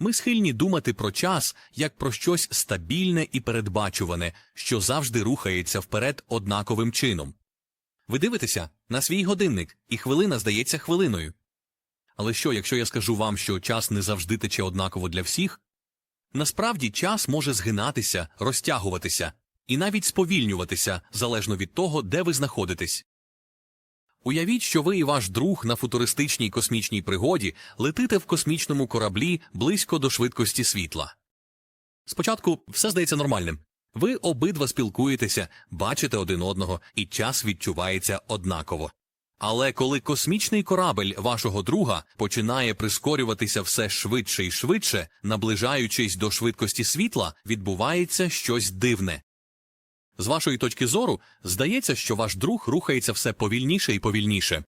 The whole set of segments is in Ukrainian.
Ми схильні думати про час як про щось стабільне і передбачуване, що завжди рухається вперед однаковим чином. Ви дивитеся на свій годинник, і хвилина здається хвилиною. Але що, якщо я скажу вам, що час не завжди тече однаково для всіх? Насправді час може згинатися, розтягуватися і навіть сповільнюватися залежно від того, де ви знаходитесь. Уявіть, що ви і ваш друг на футуристичній космічній пригоді летите в космічному кораблі близько до швидкості світла. Спочатку все здається нормальним. Ви обидва спілкуєтеся, бачите один одного, і час відчувається однаково. Але коли космічний корабель вашого друга починає прискорюватися все швидше і швидше, наближаючись до швидкості світла, відбувається щось дивне. З вашої точки зору, здається, що ваш друг рухається все повільніше і повільніше.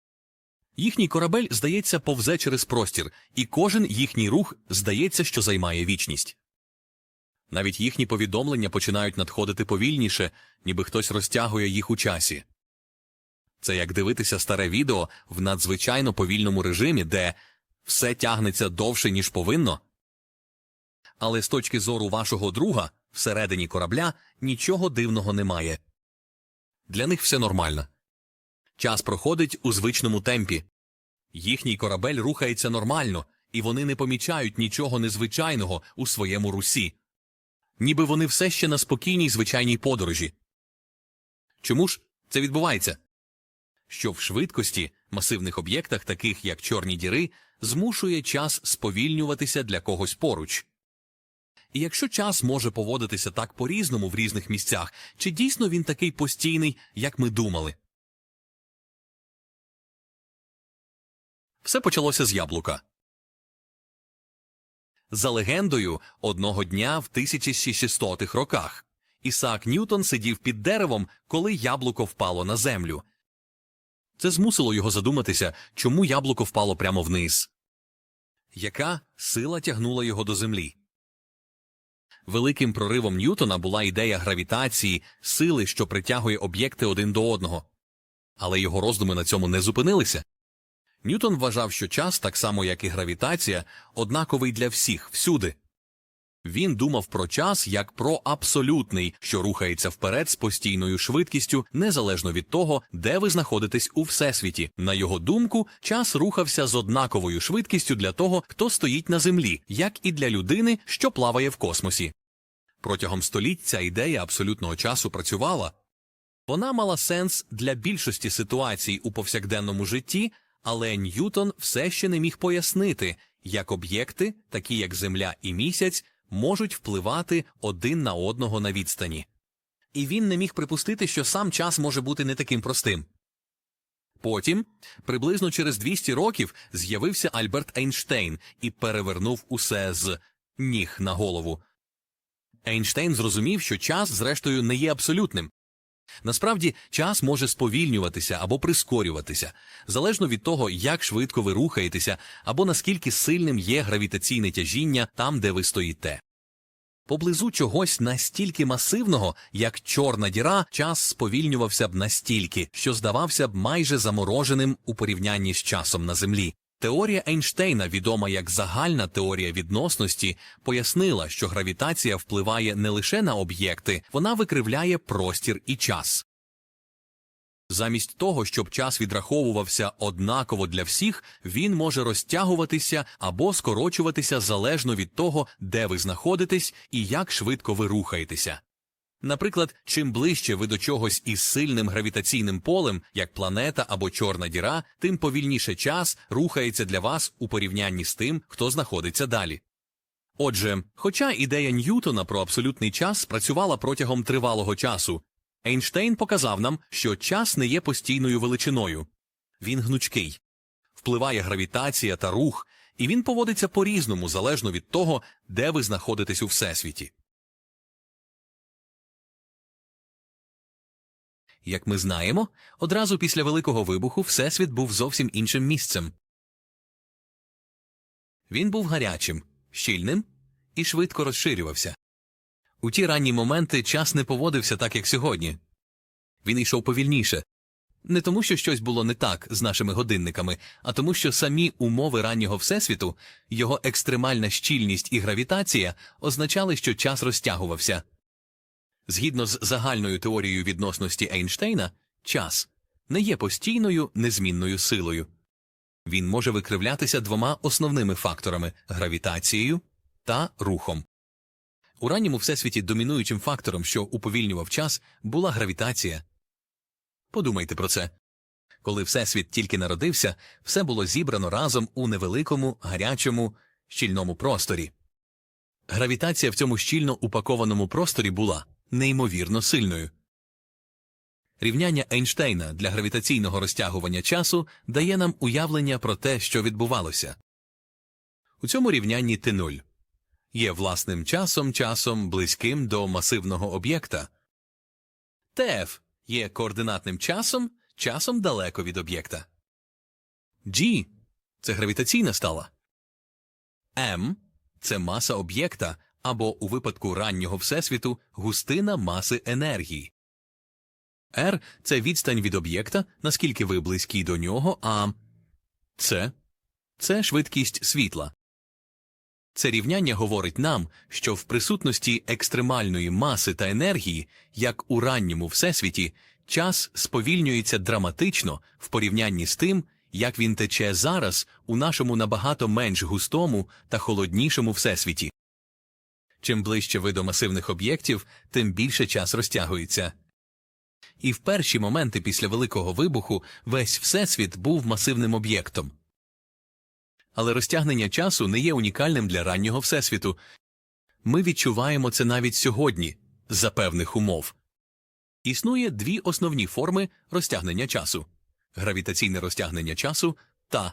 Їхній корабель, здається, повзе через простір, і кожен їхній рух здається, що займає вічність. Навіть їхні повідомлення починають надходити повільніше, ніби хтось розтягує їх у часі. Це як дивитися старе відео в надзвичайно повільному режимі, де все тягнеться довше, ніж повинно. Але з точки зору вашого друга, всередині корабля нічого дивного немає. Для них все нормально. Час проходить у звичному темпі. Їхній корабель рухається нормально, і вони не помічають нічого незвичайного у своєму русі. Ніби вони все ще на спокійній звичайній подорожі. Чому ж це відбувається? що в швидкості масивних об'єктах, таких як чорні діри, змушує час сповільнюватися для когось поруч. І якщо час може поводитися так по-різному в різних місцях, чи дійсно він такий постійний, як ми думали? Все почалося з яблука. За легендою, одного дня в 1600-х роках Ісаак Ньютон сидів під деревом, коли яблуко впало на землю. Це змусило його задуматися, чому яблуко впало прямо вниз. Яка сила тягнула його до землі? Великим проривом Ньютона була ідея гравітації, сили, що притягує об'єкти один до одного. Але його роздуми на цьому не зупинилися. Ньютон вважав, що час, так само як і гравітація, однаковий для всіх всюди. Він думав про час як про абсолютний, що рухається вперед з постійною швидкістю, незалежно від того, де ви знаходитесь у всесвіті. На його думку, час рухався з однаковою швидкістю для того, хто стоїть на землі, як і для людини, що плаває в космосі. Протягом століть ця ідея абсолютного часу працювала. Вона мала сенс для більшості ситуацій у повсякденному житті, але Ньютон все ще не міг пояснити, як об'єкти, такі як Земля і місяць, можуть впливати один на одного на відстані. І він не міг припустити, що сам час може бути не таким простим. Потім, приблизно через 200 років, з'явився Альберт Ейнштейн і перевернув усе з ніг на голову. Ейнштейн зрозумів, що час, зрештою, не є абсолютним. Насправді, час може сповільнюватися або прискорюватися, залежно від того, як швидко ви рухаєтеся, або наскільки сильним є гравітаційне тяжіння там, де ви стоїте. Поблизу чогось настільки масивного, як чорна діра, час сповільнювався б настільки, що здавався б майже замороженим у порівнянні з часом на землі. Теорія Ейнштейна, відома як загальна теорія відносності, пояснила, що гравітація впливає не лише на об'єкти, вона викривляє простір і час. Замість того, щоб час відраховувався однаково для всіх, він може розтягуватися або скорочуватися залежно від того, де ви знаходитесь і як швидко ви рухаєтеся. Наприклад, чим ближче ви до чогось із сильним гравітаційним полем, як планета або чорна діра, тим повільніше час рухається для вас у порівнянні з тим, хто знаходиться далі. Отже, хоча ідея Ньютона про абсолютний час спрацювала протягом тривалого часу, Ейнштейн показав нам, що час не є постійною величиною. Він гнучкий. Впливає гравітація та рух, і він поводиться по-різному залежно від того, де ви знаходитесь у всесвіті. Як ми знаємо, одразу після Великого вибуху Всесвіт був зовсім іншим місцем. Він був гарячим, щільним і швидко розширювався. У ті ранні моменти час не поводився так, як сьогодні. Він йшов повільніше. Не тому, що щось було не так з нашими годинниками, а тому, що самі умови раннього всесвіту, його екстремальна щільність і гравітація означали, що час розтягувався. Згідно з загальною теорією відносності Ейнштейна, час не є постійною незмінною силою. Він може викривлятися двома основними факторами гравітацією та рухом. У ранньому всесвіті домінуючим фактором, що уповільнював час, була гравітація. Подумайте про це. Коли всесвіт тільки народився, все було зібрано разом у невеликому, гарячому, щільному просторі. Гравітація в цьому щільно упакованому просторі була неймовірно сильною. Рівняння Ейнштейна для гравітаційного розтягування часу дає нам уявлення про те, що відбувалося. У цьому рівнянні Т0 є власним часом часом близьким до масивного об'єкта. ТФ є координатним часом часом далеко від об'єкта. G – це гравітаційна стала. М – це маса об'єкта або, у випадку раннього всесвіту, густина маси енергії. R – це відстань від об'єкта, наскільки ви близькі до нього, а С – це швидкість світла. Це рівняння говорить нам, що в присутності екстремальної маси та енергії, як у ранньому всесвіті, час сповільнюється драматично в порівнянні з тим, як він тече зараз у нашому набагато менш густому та холоднішому всесвіті. Чим ближче ви до масивних об'єктів, тим більше час розтягується. І в перші моменти після Великого вибуху весь всесвіт був масивним об'єктом. Але розтягнення часу не є унікальним для раннього всесвіту. Ми відчуваємо це навіть сьогодні, за певних умов. Існує дві основні форми розтягнення часу гравітаційне розтягнення часу та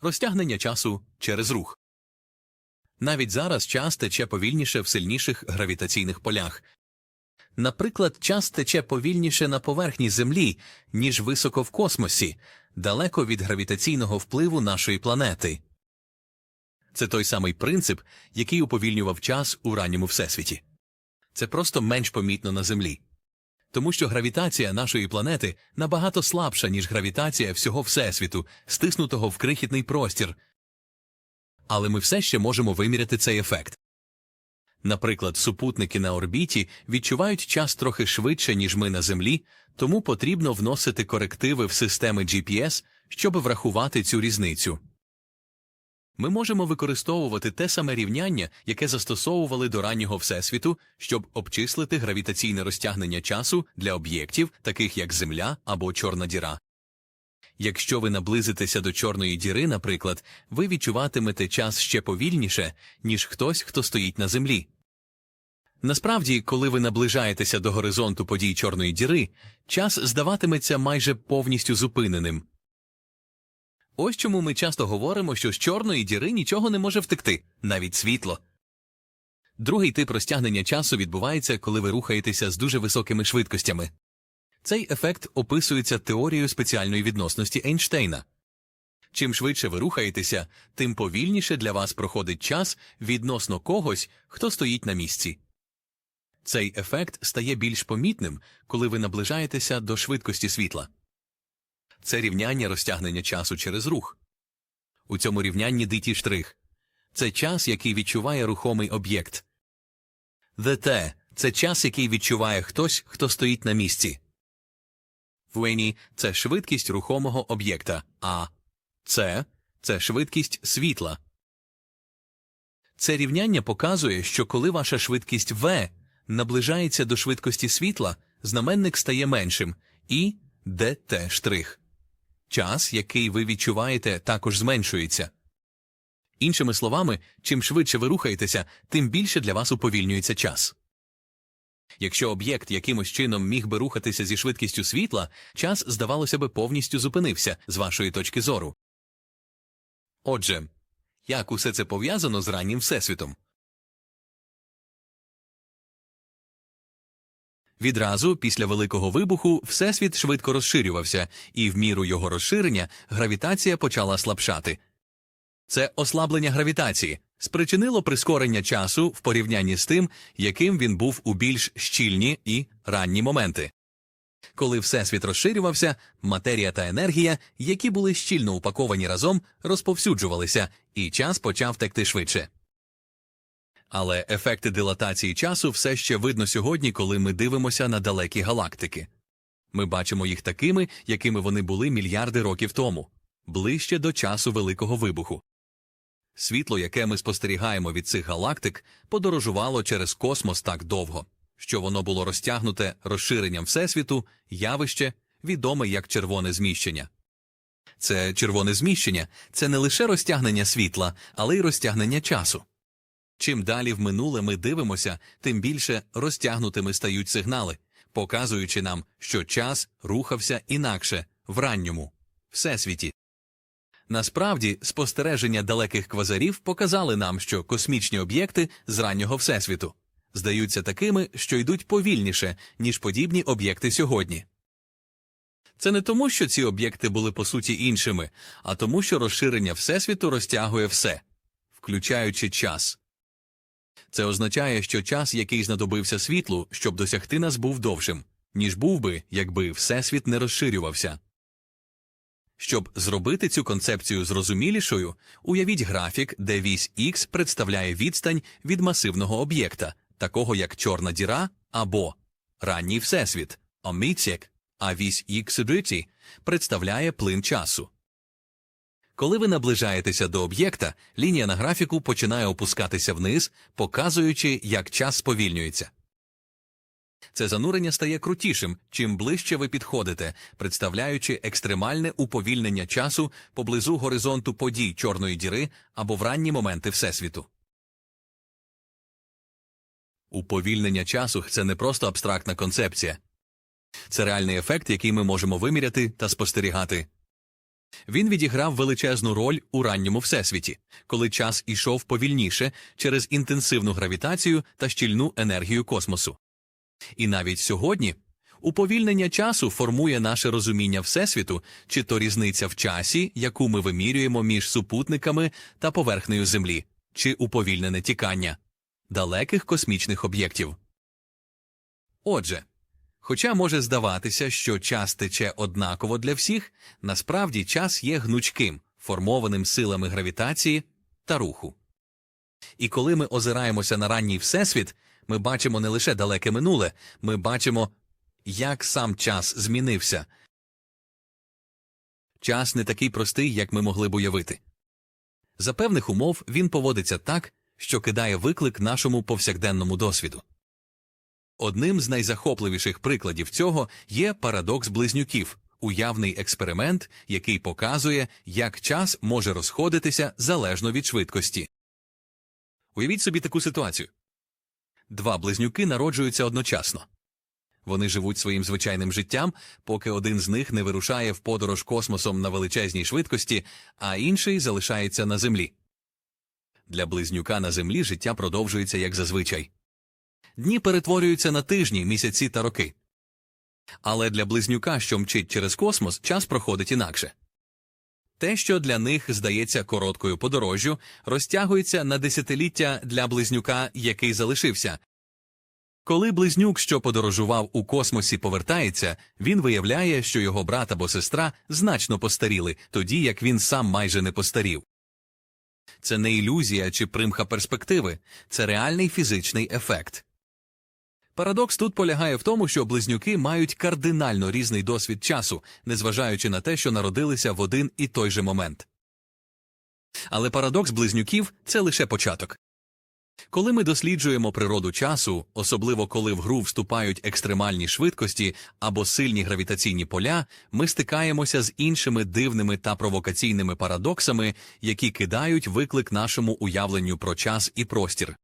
розтягнення часу через рух. Навіть зараз час тече повільніше в сильніших гравітаційних полях. Наприклад, час тече повільніше на поверхні Землі, ніж високо в космосі, далеко від гравітаційного впливу нашої планети. Це той самий принцип, який уповільнював час у ранньому всесвіті. Це просто менш помітно на Землі. Тому що гравітація нашої планети набагато слабша, ніж гравітація всього Всесвіту, стиснутого в крихітний простір. Але ми все ще можемо виміряти цей ефект. Наприклад, супутники на орбіті відчувають час трохи швидше, ніж ми на Землі, тому потрібно вносити корективи в системи GPS, щоб врахувати цю різницю. Ми можемо використовувати те саме рівняння, яке застосовували до раннього Всесвіту, щоб обчислити гравітаційне розтягнення часу для об'єктів, таких як Земля або Чорна діра. Якщо ви наблизитеся до Чорної діри, наприклад, ви відчуватимете час ще повільніше, ніж хтось, хто стоїть на Землі. Насправді, коли ви наближаєтеся до горизонту подій Чорної діри, час здаватиметься майже повністю зупиненим. Ось чому ми часто говоримо, що з Чорної діри нічого не може втекти, навіть світло. Другий тип розтягнення часу відбувається, коли ви рухаєтеся з дуже високими швидкостями. Цей ефект описується теорією спеціальної відносності Ейнштейна. Чим швидше ви рухаєтеся, тим повільніше для вас проходить час відносно когось, хто стоїть на місці. Цей ефект стає більш помітним, коли ви наближаєтеся до швидкості світла. Це рівняння розтягнення часу через рух. У цьому рівнянні дитій штрих. Це час, який відчуває рухомий об'єкт. ДТ – це час, який відчуває хтось, хто стоїть на місці. Вені – це швидкість рухомого об'єкта, а С – це швидкість світла. Це рівняння показує, що коли ваша швидкість В наближається до швидкості світла, знаменник стає меншим і ДТ штрих. Час, який ви відчуваєте, також зменшується. Іншими словами, чим швидше ви рухаєтеся, тим більше для вас уповільнюється час. Якщо об'єкт якимось чином міг би рухатися зі швидкістю світла, час, здавалося би, повністю зупинився з вашої точки зору. Отже, як усе це пов'язано з раннім всесвітом? Відразу після Великого вибуху Всесвіт швидко розширювався, і в міру його розширення гравітація почала слабшати. Це ослаблення гравітації спричинило прискорення часу в порівнянні з тим, яким він був у більш щільні і ранні моменти. Коли всесвіт розширювався, матерія та енергія, які були щільно упаковані разом, розповсюджувалися, і час почав текти швидше. Але ефекти дилатації часу все ще видно сьогодні, коли ми дивимося на далекі галактики. Ми бачимо їх такими, якими вони були мільярди років тому, ближче до часу Великого вибуху. Світло, яке ми спостерігаємо від цих галактик, подорожувало через космос так довго, що воно було розтягнуте розширенням Всесвіту, явище, відоме як червоне зміщення. Це червоне зміщення це не лише розтягнення світла, але й розтягнення часу. Чим далі в минуле ми дивимося, тим більше розтягнутими стають сигнали, показуючи нам, що час рухався інакше в ранньому всесвіті. Насправді, спостереження далеких квазарів показали нам, що космічні об'єкти з раннього всесвіту здаються такими, що йдуть повільніше, ніж подібні об'єкти сьогодні. Це не тому, що ці об'єкти були по суті іншими, а тому, що розширення всесвіту розтягує все, включаючи час. Це означає, що час, який знадобився світлу, щоб досягти нас, був довшим, ніж був би, якби всесвіт не розширювався. Щоб зробити цю концепцію зрозумілішою, уявіть графік, де вісь Х представляє відстань від масивного об'єкта, такого як чорна діра або ранній всесвіт, оміцєк, а вісь Х представляє плин часу. Коли ви наближаєтеся до об'єкта, лінія на графіку починає опускатися вниз, показуючи, як час сповільнюється. Це занурення стає крутішим, чим ближче ви підходите, представляючи екстремальне уповільнення часу поблизу горизонту подій Чорної діри або в ранні моменти Всесвіту. Уповільнення часу це не просто абстрактна концепція. Це реальний ефект, який ми можемо виміряти та спостерігати. Він відіграв величезну роль у ранньому всесвіті, коли час ішов повільніше через інтенсивну гравітацію та щільну енергію космосу. І навіть сьогодні уповільнення часу формує наше розуміння Всесвіту, чи то різниця в часі, яку ми вимірюємо між супутниками та поверхнею Землі, чи уповільнене тікання далеких космічних об'єктів. Отже, Хоча може здаватися, що час тече однаково для всіх, насправді час є гнучким, формованим силами гравітації та руху. І коли ми озираємося на ранній всесвіт, ми бачимо не лише далеке минуле, ми бачимо, як сам час змінився. Час не такий простий, як ми могли б уявити. За певних умов він поводиться так, що кидає виклик нашому повсякденному досвіду. Одним з найзахопливіших прикладів цього є парадокс близнюків, уявний експеримент, який показує, як час може розходитися залежно від швидкості. Уявіть собі таку ситуацію. Два близнюки народжуються одночасно. Вони живуть своїм звичайним життям, поки один з них не вирушає в подорож космосом на величезній швидкості, а інший залишається на землі. Для близнюка на землі життя продовжується як зазвичай дні перетворюються на тижні, місяці та роки. Але для близнюка, що мчить через космос, час проходить інакше. Те, що для них здається короткою подорожжю, розтягується на десятиліття для близнюка, який залишився. Коли близнюк, що подорожував у космосі, повертається, він виявляє, що його брат або сестра значно постаріли, тоді як він сам майже не постарів. Це не ілюзія чи примха перспективи, це реальний фізичний ефект. Парадокс тут полягає в тому, що близнюки мають кардинально різний досвід часу, незважаючи на те, що народилися в один і той же момент. Але парадокс близнюків це лише початок. Коли ми досліджуємо природу часу, особливо коли в гру вступають екстремальні швидкості або сильні гравітаційні поля, ми стикаємося з іншими дивними та провокаційними парадоксами, які кидають виклик нашому уявленню про час і простір.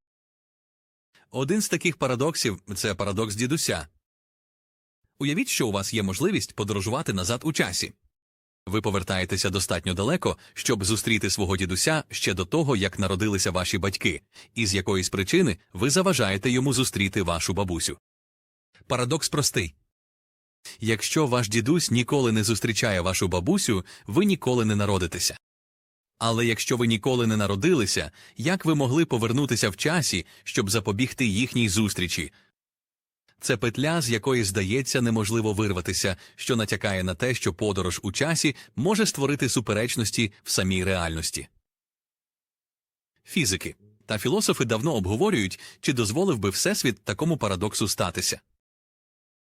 Один з таких парадоксів це парадокс дідуся. Уявіть, що у вас є можливість подорожувати назад у часі. Ви повертаєтеся достатньо далеко, щоб зустріти свого дідуся ще до того, як народилися ваші батьки, і з якоїсь причини ви заважаєте йому зустріти вашу бабусю. Парадокс простий. Якщо ваш дідусь ніколи не зустрічає вашу бабусю, ви ніколи не народитеся. Але якщо ви ніколи не народилися, як ви могли повернутися в часі, щоб запобігти їхній зустрічі? це петля, з якої здається неможливо вирватися, що натякає на те, що подорож у часі може створити суперечності в самій реальності. Фізики та філософи давно обговорюють, чи дозволив би Всесвіт такому парадоксу статися.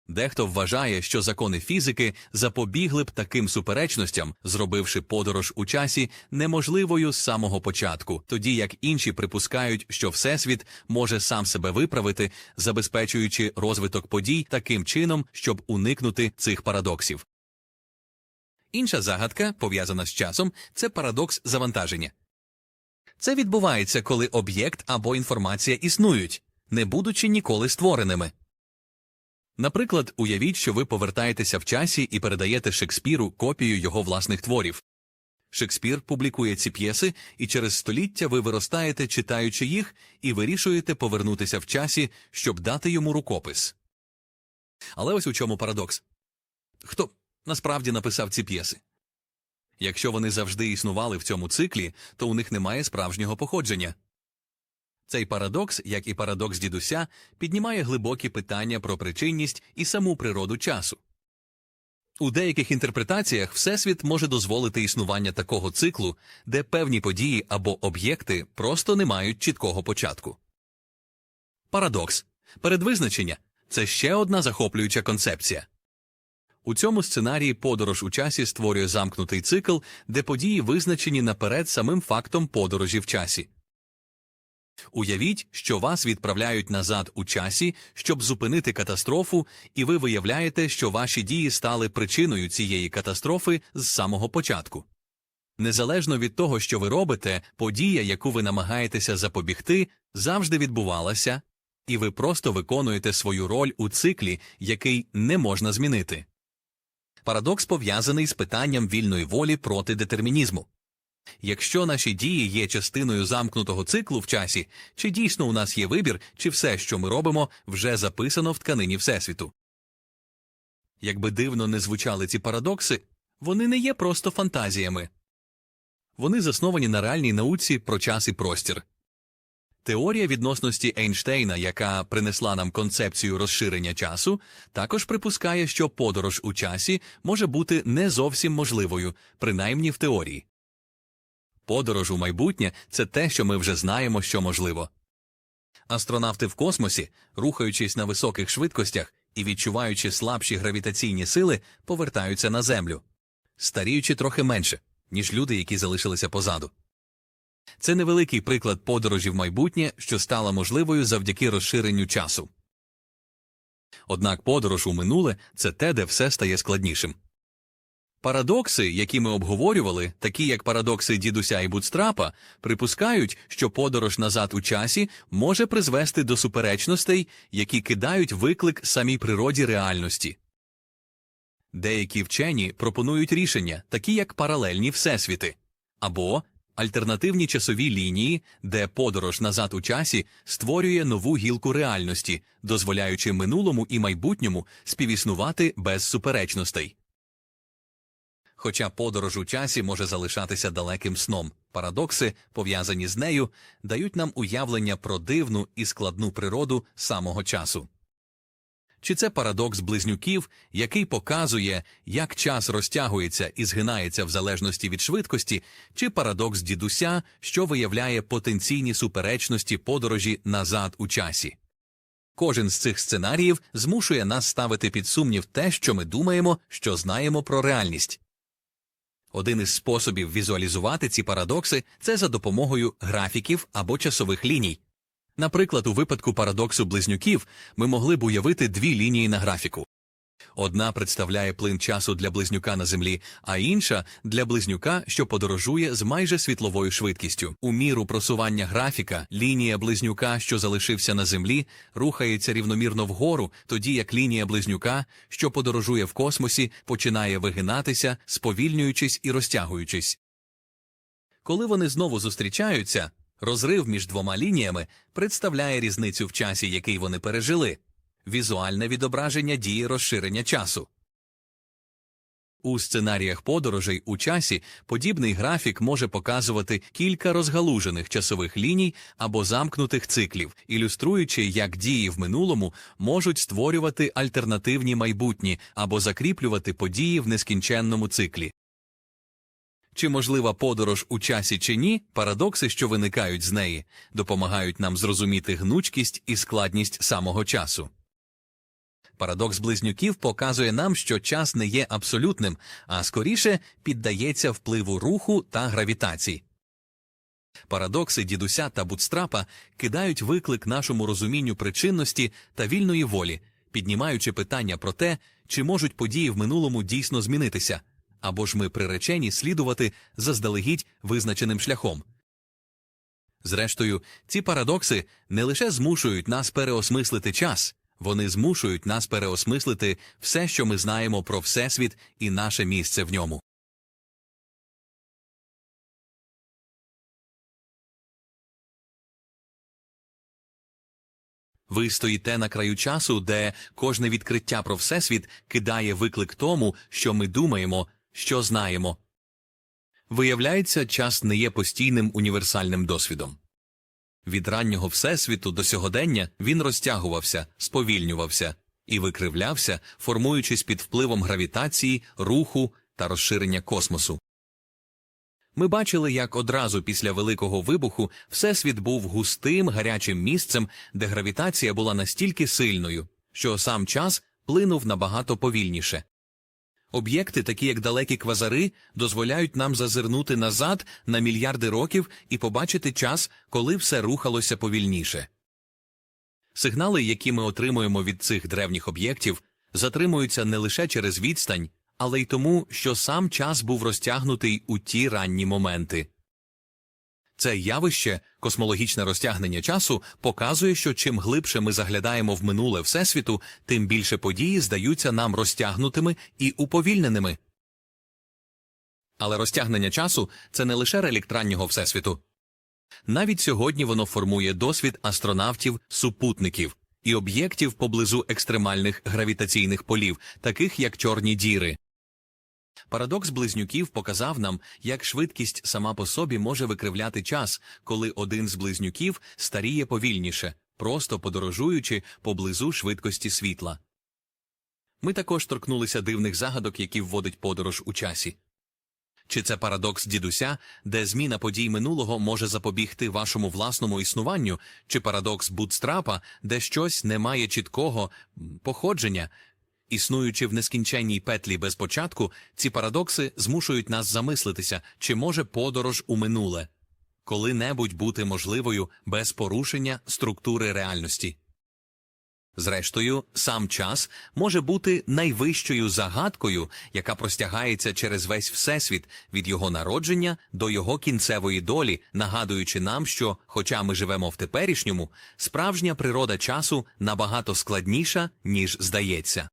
Дехто вважає, що закони фізики запобігли б таким суперечностям, зробивши подорож у часі неможливою з самого початку, тоді як інші припускають, що Всесвіт може сам себе виправити, забезпечуючи розвиток подій таким чином, щоб уникнути цих парадоксів. Інша загадка, пов'язана з часом, це парадокс завантаження. Це відбувається, коли об'єкт або інформація існують, не будучи ніколи створеними. Наприклад, уявіть, що ви повертаєтеся в часі і передаєте Шекспіру копію його власних творів. Шекспір публікує ці п'єси, і через століття ви виростаєте, читаючи їх, і вирішуєте повернутися в часі, щоб дати йому рукопис. Але ось у чому парадокс. Хто насправді написав ці п'єси? Якщо вони завжди існували в цьому циклі, то у них немає справжнього походження. Цей парадокс, як і парадокс дідуся, піднімає глибокі питання про причинність і саму природу часу. У деяких інтерпретаціях Всесвіт може дозволити існування такого циклу, де певні події або об'єкти просто не мають чіткого початку. Парадокс передвизначення це ще одна захоплююча концепція. У цьому сценарії подорож у часі створює замкнутий цикл, де події визначені наперед самим фактом подорожі в часі. Уявіть, що вас відправляють назад у часі, щоб зупинити катастрофу, і ви виявляєте, що ваші дії стали причиною цієї катастрофи з самого початку. Незалежно від того, що ви робите, подія, яку ви намагаєтеся запобігти, завжди відбувалася, і ви просто виконуєте свою роль у циклі, який не можна змінити. Парадокс пов'язаний з питанням вільної волі проти детермінізму. Якщо наші дії є частиною замкнутого циклу в часі, чи дійсно у нас є вибір, чи все, що ми робимо, вже записано в тканині Всесвіту? Якби дивно не звучали ці парадокси, вони не є просто фантазіями. Вони засновані на реальній науці про час і простір. Теорія відносності Ейнштейна, яка принесла нам концепцію розширення часу, також припускає, що подорож у часі може бути не зовсім можливою, принаймні в теорії. Подорож у майбутнє це те, що ми вже знаємо, що можливо. Астронавти в космосі, рухаючись на високих швидкостях і відчуваючи слабші гравітаційні сили, повертаються на Землю, старіючи трохи менше, ніж люди, які залишилися позаду. Це невеликий приклад подорожі в майбутнє, що стала можливою завдяки розширенню часу. Однак подорож у минуле це те, де все стає складнішим. Парадокси, які ми обговорювали, такі як парадокси дідуся і Бутстрапа, припускають, що подорож назад у часі може призвести до суперечностей, які кидають виклик самій природі реальності. Деякі вчені пропонують рішення, такі як паралельні всесвіти, або альтернативні часові лінії, де подорож назад у часі створює нову гілку реальності, дозволяючи минулому і майбутньому співіснувати без суперечностей. Хоча подорож у часі може залишатися далеким сном, парадокси, пов'язані з нею, дають нам уявлення про дивну і складну природу самого часу. Чи це парадокс близнюків, який показує, як час розтягується і згинається в залежності від швидкості, чи парадокс дідуся, що виявляє потенційні суперечності подорожі назад у часі? Кожен з цих сценаріїв змушує нас ставити під сумнів те, що ми думаємо, що знаємо про реальність. Один із способів візуалізувати ці парадокси це за допомогою графіків або часових ліній. Наприклад, у випадку парадоксу близнюків ми могли б уявити дві лінії на графіку. Одна представляє плин часу для близнюка на землі, а інша для близнюка, що подорожує з майже світловою швидкістю. У міру просування графіка лінія близнюка, що залишився на землі, рухається рівномірно вгору, тоді як лінія близнюка, що подорожує в космосі, починає вигинатися, сповільнюючись і розтягуючись. Коли вони знову зустрічаються, розрив між двома лініями представляє різницю в часі, який вони пережили візуальне відображення дії розширення часу. У сценаріях подорожей у часі подібний графік може показувати кілька розгалужених часових ліній або замкнутих циклів, ілюструючи, як дії в минулому можуть створювати альтернативні майбутні або закріплювати події в нескінченному циклі. Чи можлива подорож у часі чи ні, парадокси, що виникають з неї, допомагають нам зрозуміти гнучкість і складність самого часу. Парадокс близнюків показує нам, що час не є абсолютним, а скоріше піддається впливу руху та гравітації. Парадокси дідуся та бутстрапа кидають виклик нашому розумінню причинності та вільної волі, піднімаючи питання про те, чи можуть події в минулому дійсно змінитися, або ж ми приречені слідувати заздалегідь визначеним шляхом. Зрештою, ці парадокси не лише змушують нас переосмислити час, вони змушують нас переосмислити все, що ми знаємо про Всесвіт і наше місце в ньому. Ви стоїте на краю часу, де кожне відкриття про Всесвіт кидає виклик тому, що ми думаємо, що знаємо. Виявляється, час не є постійним універсальним досвідом. Від раннього Всесвіту до сьогодення він розтягувався, сповільнювався і викривлявся, формуючись під впливом гравітації, руху та розширення космосу. Ми бачили, як одразу після Великого вибуху Всесвіт був густим гарячим місцем, де гравітація була настільки сильною, що сам час плинув набагато повільніше. Об'єкти, такі як далекі квазари, дозволяють нам зазирнути назад на мільярди років і побачити час, коли все рухалося повільніше. Сигнали, які ми отримуємо від цих древніх об'єктів, затримуються не лише через відстань, але й тому, що сам час був розтягнутий у ті ранні моменти. Це явище, космологічне розтягнення часу, показує, що чим глибше ми заглядаємо в минуле Всесвіту, тим більше події здаються нам розтягнутими і уповільненими. Але розтягнення часу це не лише релікт раннього Всесвіту. Навіть сьогодні воно формує досвід астронавтів, супутників і об'єктів поблизу екстремальних гравітаційних полів, таких як чорні діри. Парадокс близнюків показав нам, як швидкість сама по собі може викривляти час, коли один з близнюків старіє повільніше, просто подорожуючи поблизу швидкості світла. Ми також торкнулися дивних загадок, які вводить подорож у часі. Чи це парадокс дідуся, де зміна подій минулого може запобігти вашому власному існуванню, чи парадокс бутстрапа, де щось не має чіткого походження, Існуючи в нескінченній петлі без початку, ці парадокси змушують нас замислитися, чи може подорож у минуле коли-небудь бути можливою без порушення структури реальності. Зрештою, сам час може бути найвищою загадкою, яка простягається через весь всесвіт від його народження до його кінцевої долі, нагадуючи нам, що, хоча ми живемо в теперішньому, справжня природа часу набагато складніша, ніж здається.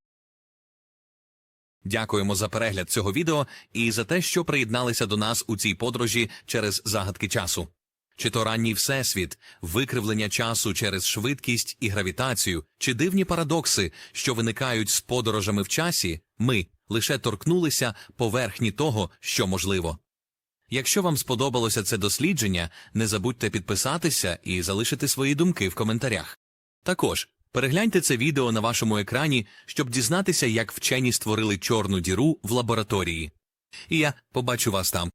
Дякуємо за перегляд цього відео і за те, що приєдналися до нас у цій подорожі через загадки часу. Чи то ранній всесвіт, викривлення часу через швидкість і гравітацію, чи дивні парадокси, що виникають з подорожами в часі, ми лише торкнулися поверхні того, що можливо. Якщо вам сподобалося це дослідження, не забудьте підписатися і залишити свої думки в коментарях. Також перегляньте це відео на вашому екрані, щоб дізнатися, як вчені створили чорну діру в лабораторії. І я побачу вас там.